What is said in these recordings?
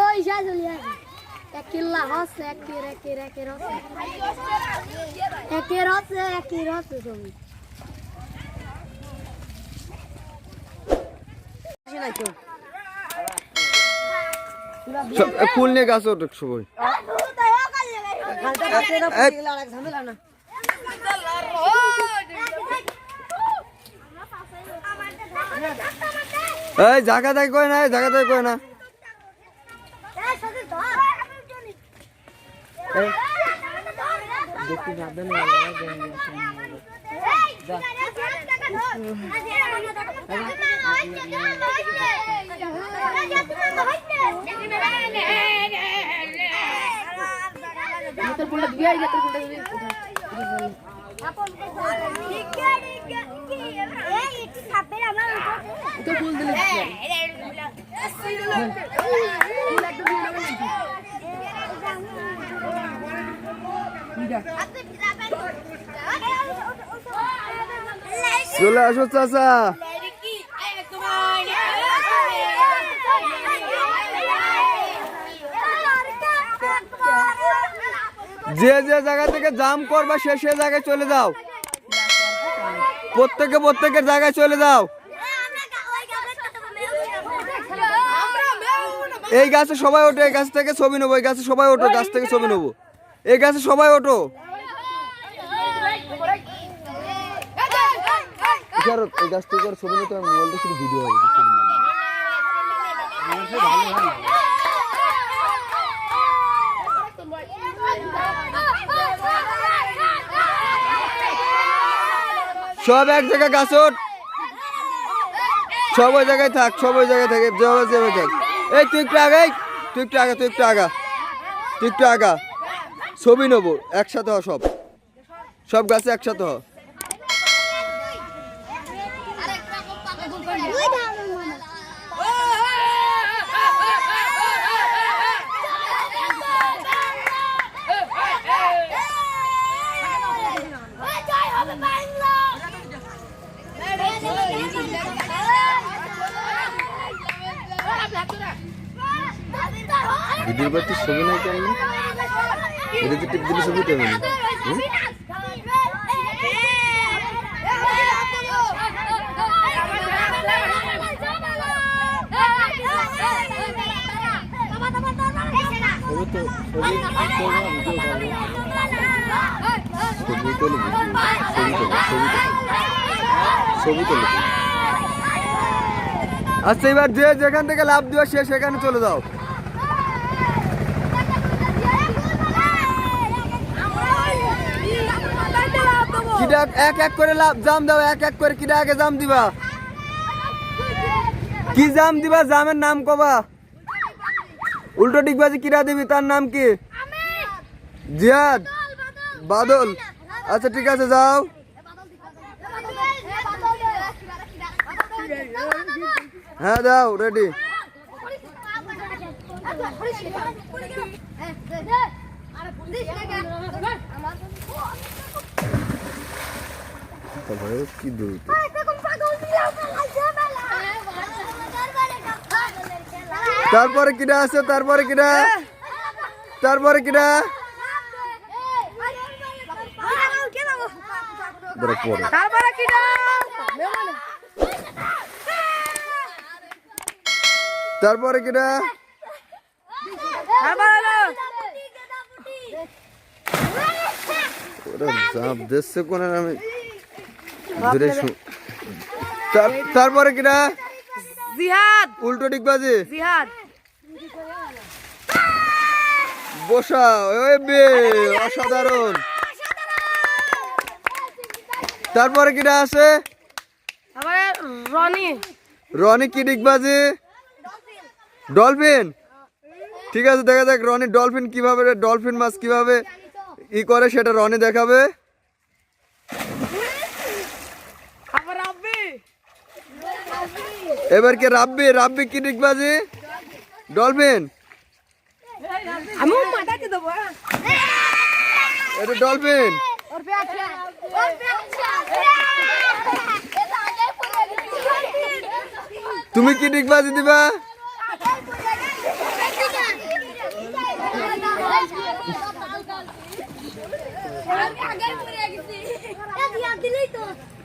ওই যা চলে আসে এক কিল্লা হচ্ছে এক কির এক কির এক কির হচ্ছে এক কির হচ্ছে এক কির হচ্ছে তুমি ফুল নিয়ে গাছ ওঠে সবাই এই জায়গা দেখে কয় না এই জায়গা দেখে কয় না চলে আসো চাচা। যে যে জায়গা থেকে জাম করবা সে সে জায়গায় চলে যাও। প্রত্যেকে প্রত্যেকের জায়গায় চলে যাও। এই গাছে সবাই ওঠো, এই গাছ থেকে ছবি নেব, এই গাছে সবাই ওঠো গাছ থেকে ছবি নেব। এই গাছে সবাই ওঠো। এই গাছ থেকে ছবি নিতে মোবাইলটা শুধু ভিডিও হবে সব এক জায়গায় গাছ ওঠ। সব ওই জায়গায় থাক, সব ওই জায়গায় থাকে যেভাবে যেভাবে থাক এই, তুই একটু আগে তুই একটু আগা, তুই একটু আগা। তুই একটু আগা। ছবি নেব, একসাথে হ সব। সব গাছে একসাথে হ। ভিডিওর ছবি নেই কেন ভিডিওতে টিপ দিলে ছবি তো তো তো তো তো তো তো আচ্ছা এবার যে যেখান থেকে লাভ দিও সে সেখানে চলে যাও। কিটা এক এক করে লাভ, জাম দাও, এক এক করে কিটা আগে জাম দিবা। কি জাম দিবা? জামের নাম কবা। উল্টো ডিগবাজি কিরা দিবি? তার নাম কি? জিয়াদ। বাদল। আচ্ছা ঠিক আছে, যাও। হ্যাঁ যাও রেডি কি দূর তারপরে কিরা আছে? তারপরে কিরা তারপরে পরে। তারপরে ওরা জাপ দিচ্ছে কোন আমি তারপরে কিনা? জিহাদ। উল্টো ডিগবাজি জিহাদ। বসা ওই বে অসাধারণ। তারপরে কিরা আছে? রনি। রনি কি ডিগবাজি ডলফিন। ঠিক আছে দেখা যাক রনি ডলফিন কীভাবে ডলফিন মাছ কীভাবে ই করে সেটা রনি দেখাবে আবার রাব্বি এবার কি রাব্বি রাব্বি কি ডিগবাজি ডলফিন। আমি মাটাতে দেবো হ্যাঁ? এটা ডলফিন। ওর পেছনে ওর পেছনে তুমি কি ডিগবাজি দিবা? দিলেই তো আমি সুদারো না তোর কি এ রানী আমি হেঙ্গে গেছি। এ রানী এ রানী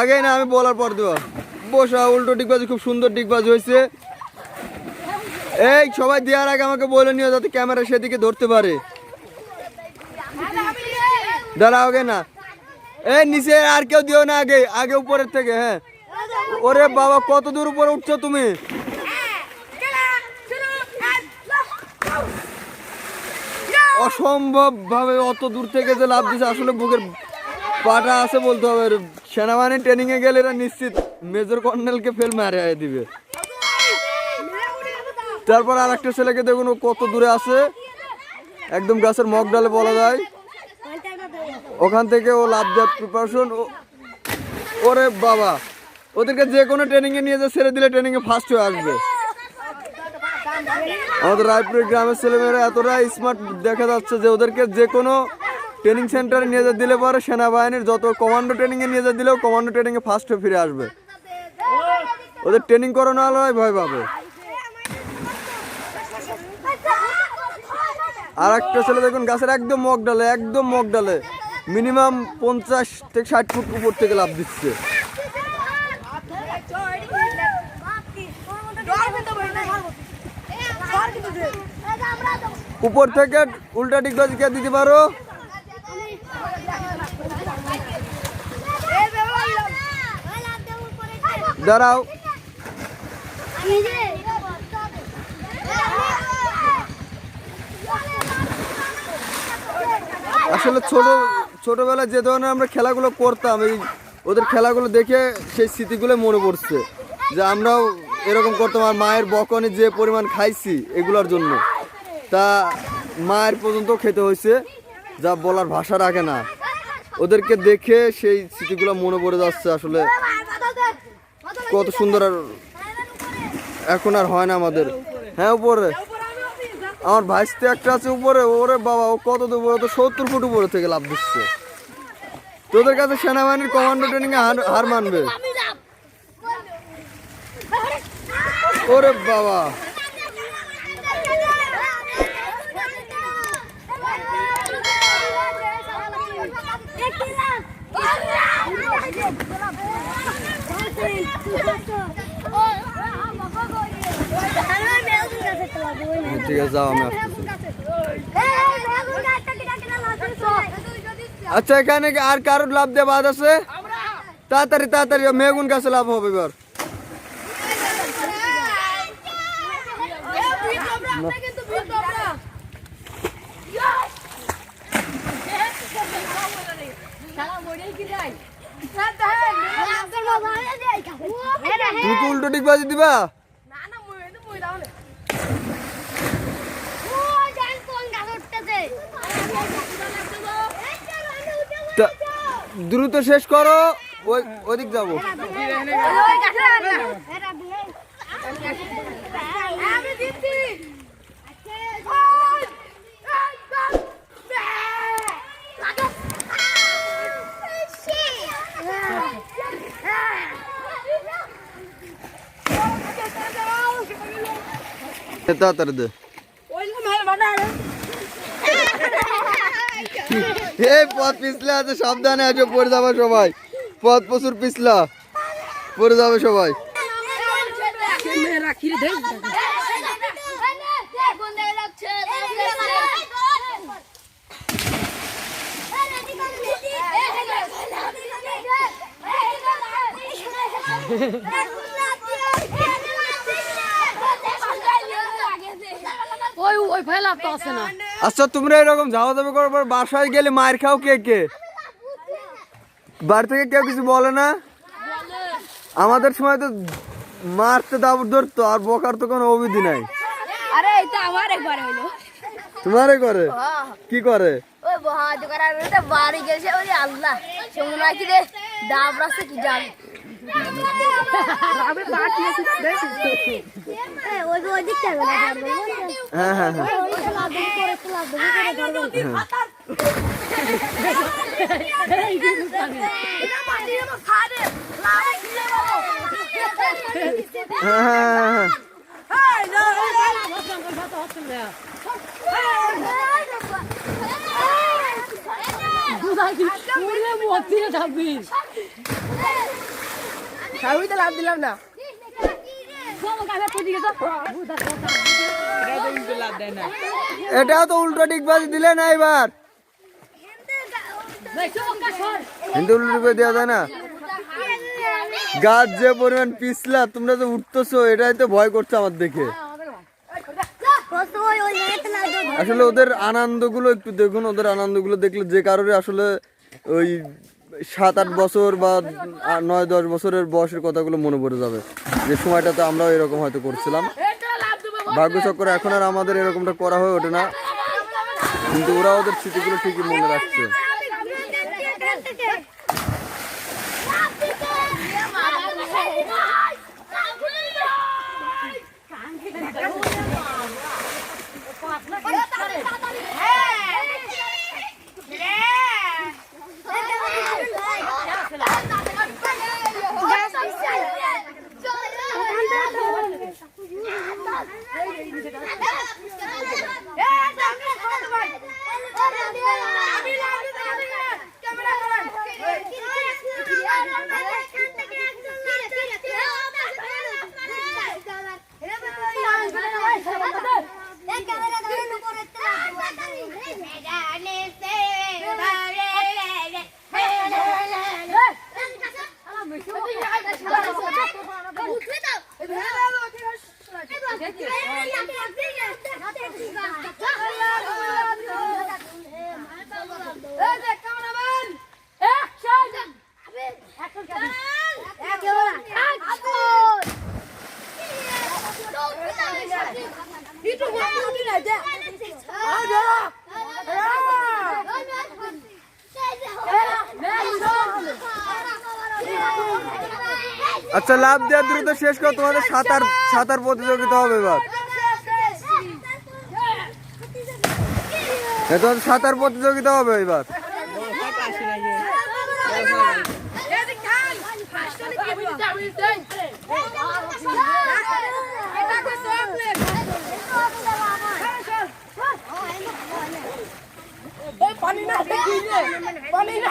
আগে না, আমি বলার পর দেবো। বসা উল্টো ডিগবাজি, খুব সুন্দর ডিগবাজি হয়েছে। এই, সবাই দেওয়ার আগে আমাকে বলে নিও যাতে ক্যামেরা সেদিকে ধরতে পারে। দাঁড়া আগে না। এই, নিচে আর কেউ দিও না আগে আগে উপরের থেকে হ্যাঁ। ওরে বাবা, কত দূর উপরে উঠছো তুমি? অসম্ভব ভাবে অত দূর থেকে যে লাভ দিছে, আসলে বুকের পাটা আছে বলতে হবে। সেনাবাহিনী ট্রেনিং এ গেলে এরা নিশ্চিত মেজর কর্নেলকে ফেল মারে দিবে। তারপর আর একটা ছেলেকে দেখুন কত দূরে আছে। একদম গাছের মগ ডালে বলা যায়। ওখান থেকে ও লাভ দেওয়ার প্রিপারেশন ওরে বাবা। ওদেরকে যে কোনো ট্রেনিং এ নিয়ে যে ছেড়ে দিলে ট্রেনিং এ ফার্স্ট হয়ে আসবে। আমাদের রায়পুরের গ্রামের ছেলেমেয়েরা এতটা স্মার্ট দেখা যাচ্ছে যে ওদেরকে যে কোনো ট্রেনিং সেন্টারে নিয়ে যেতে দিলে পরে সেনাবাহিনীর যত কমান্ডো ট্রেনিংয়ে নিয়ে যেতে দিলেও কমান্ডো ট্রেনিংয়ে ফার্স্ট ফিরে আসবে। ওদের ট্রেনিং করানো আলোয় ভয় পাবে। আর একটা ছেলে দেখুন, গাছের একদম মগ ডালে, একদম মগ ডালে মিনিমাম পঞ্চাশ থেকে ষাট ফুট উপর থেকে লাভ দিচ্ছে। উপর থেকে উল্টা ডিগবাজি কে দিতে পারো? দাঁড়াও। আসলে ছোট, ছোটবেলায় যে ধরনের আমরা খেলাগুলো করতাম, এই ওদের খেলাগুলো দেখে সেই স্মৃতিগুলো মনে পড়ছে। যে আমরাও এরকম করতাম আর মায়ের বকনে যে পরিমাণ খাইছি এগুলোর জন্য। তা মায়ের পর্যন্ত খেতে হয়েছে, যা বলার ভাষা রাখে না। ওদেরকে দেখে সেই স্মৃতিগুলো মনে পড়ে যাচ্ছে আসলে। কত সুন্দর আর এখন আর হয় না আমাদের। হ্যাঁ উপরে। আমার ভাইস্তে একটা আছে উপরে। ওরে বাবা, ও কত উপরে? তো সত্তর ফুট উপরে থেকে লাভ দিচ্ছে। তোদের কাছে সেনাবাহিনীর কমান্ডো ট্রেনিং হার- হার মানবে। ওরে বাবা ঠিক আছে যাও আমি আসতেছি আচ্ছা এখানে কি আর কারোর লাভ দেওয়া বাদ আছে তাড়াতাড়ি তাড়াতাড়ি ও মেগুন গাছে লাভ হবে এবার তুমি কি উল্টো ঠিক বাজি দিবা দ্রুত শেষ করো ওই ওদিক যাব এই পথ পিছলে আছে সাবধানে আছো পড়ে যাবে সবাই। পথ প্রচুর পিছলা, পড়ে যাবে সবাই। ওই ওই ফাইল আপ তো আছে না। আচ্ছা তোমরা এরকম যাওয়া যাবে করার পর বাসায় গেলে মায়ের খাও কে কে? বাড়ি থেকে কেউ কিছু বলে না? আমাদের সময় তো মারতে দাবর ধরতো আর বকার তো কোনো অবিধি নাই। আরে এটা আমার একবার হইল। তোমারে করে কি করে? ওই বহাদ করার বাড়ি গেছে ওই আল্লাহ সে মনে হয় কি রে ডাব রাস্তা কি আমি হ্যাঁ হ্যাঁ হ্যাঁ হ্যাঁ। থাকবি। দিলাম না চলো, গায়ে হাত দিয়ে যাও। দুধাই কথা। এটাও তো উল্টো ডিগবাজি দিলে না এবার। কিন্তু উল্টো ডিগবাজি দেওয়া যায় না? গাছ যে পরিমাণ পিছলা, তোমরা তো উঠতেছো, এটাই তো ভয় করছে আমার দেখে। আসলে ওদের আনন্দগুলো একটু দেখুন, ওদের আনন্দগুলো দেখলে যে কারোর আসলে ওই সাত আট বছর বা নয় দশ বছরের বয়সের কথাগুলো মনে পড়ে যাবে। যে সময়টাতে আমরাও এরকম হয়তো করছিলাম। ভাগ্যচক্র এখন আর আমাদের এরকমটা করা হয়ে ওঠে না। কিন্তু ওরা ওদের স্মৃতিগুলো ঠিকই মনে রাখছে। আচ্ছা লাভ দেওয়ার দ্রুত শেষ কর, তোমাদের সাঁতার সাঁতার প্রতিযোগিতা হবে এবার। তোমাদের সাঁতার প্রতিযোগিতা হবে এবার। পানি না পানি না।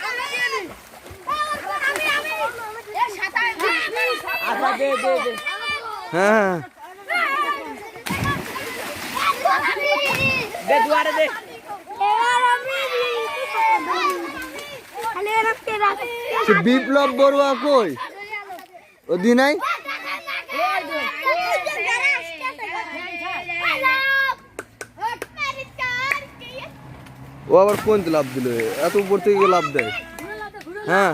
হ্যাঁ। হ্যাঁ বিপ্লব বড়ুয়া কই? ও দিনাই ও আবার কোন লাভ দিল? এত উপর থেকে লাভ দেয়। হ্যাঁ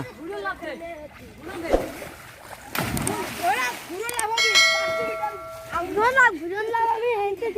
তাই নাকি?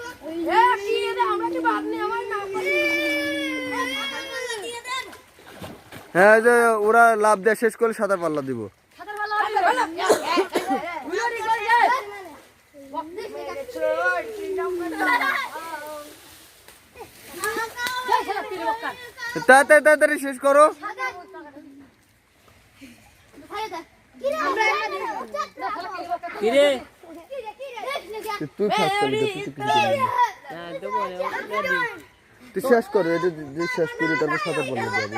হ্যাঁ যে ওরা লাভ দেওয়া শেষ করলে সাঁতার পাল্লা দিব তাড়াতাড়ি তাড়াতাড়ি শেষ করো কিরে তুই তুই শেষ কর এটা শেষ করি তারপর সাঁতার বললে যাবে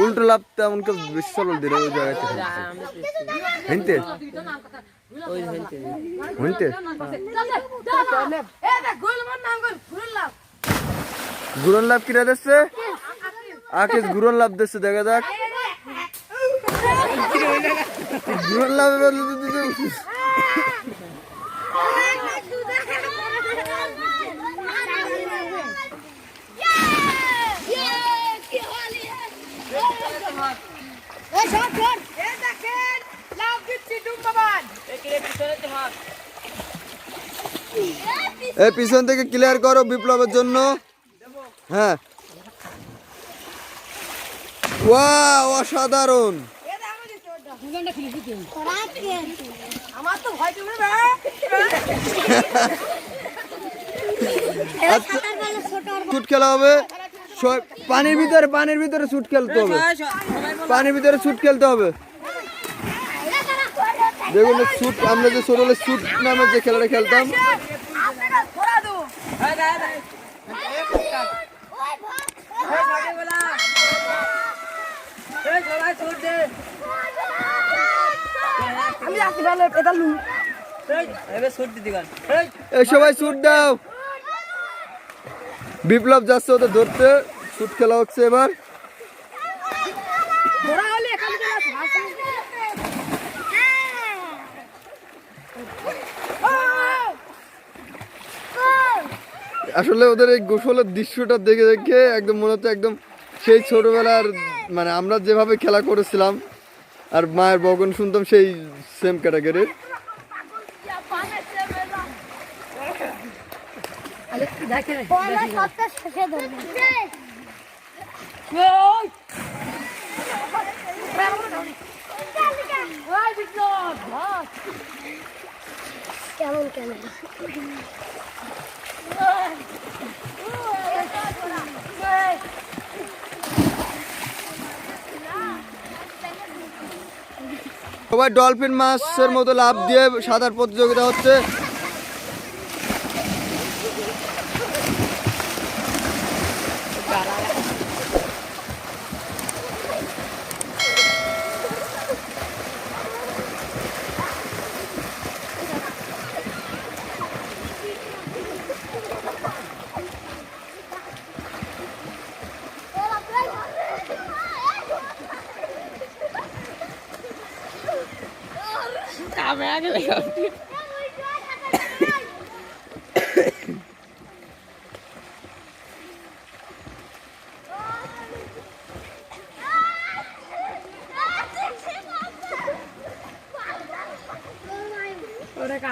উল্টো লাভ তেমন কেউ বেশি চলল দিলে ওই জায়গাতে হিনতে। হিনতে? লাভ। গুরন লাভ কিরা দিচ্ছে? আকিস গুরন লাভ দিচ্ছে দেখা যাক। গুরন লাভ এই পিছন থেকে ক্লিয়ার করো বিপ্লবের জন্য। হ্যাঁ। ওয়াও অসাধারণ। আমার তো ভয় তুমি বে আচ্ছা খেলা হবে সব- পানির ভিতরে পানির ভিতরে শুট খেলতে হবে পানির ভিতরে শুট খেলতে হবে দেখুন শুট আমরা যে ছোট শুট নামে যে খেলাটা খেলতাম সবাই শুট দাও। বিপ্লব যাচ্ছে ওদের ধরতে। শুট খেলা হচ্ছে এবার। আসলে ওদের এই গোসলের দৃশ্যটা দেখে দেখে একদম মনে হচ্ছে একদম সেই ছোটবেলার মানে আমরা যেভাবে খেলা করেছিলাম আর মায়ের বগন শুনতাম সেই সেম ক্যাটাগরির সপ্তাহ শেষে ধরবে কেমন কেমন সবাই ডলফিন মাছের মতো লাভ দিয়ে সাঁতার প্রতিযোগিতা হচ্ছে।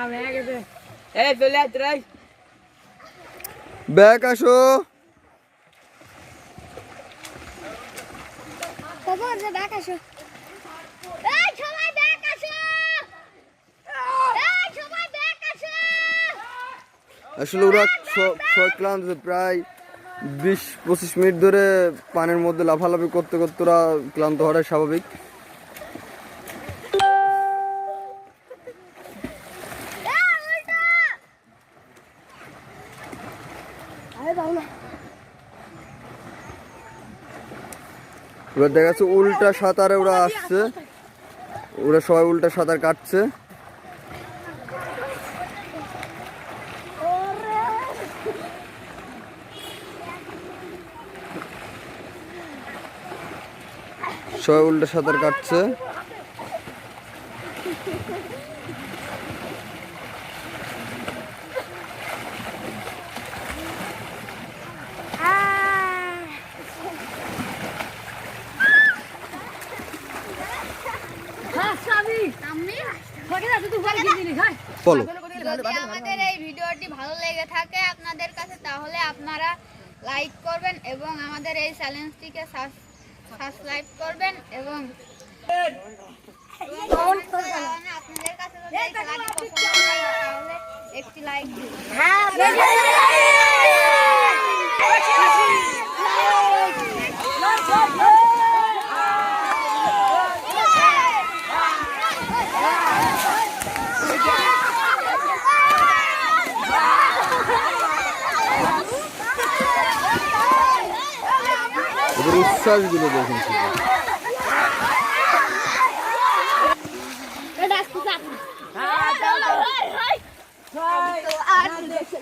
ক্যামেরা গেলে এই চলে আয় তোরাই ব্যাক আসো খবর যে ব্যাক আসো এই সবাই ব্যাক আসো এই সবাই ব্যাক আসো আসলে ওরা ক্লান্ত প্রায় বিশ পঁচিশ মিনিট ধরে পানির মধ্যে লাফালাফি করতে করতে ওরা ক্লান্ত হওয়াটাই স্বাভাবিক। এবার দেখা যাচ্ছে উল্টা সাঁতারে ওরা আসছে। ওরা সবাই উল্টা সাঁতার কাটছে। সবাই উল্টে সাঁতার কাটছে। like happy Sadece bir de dokunuşu var.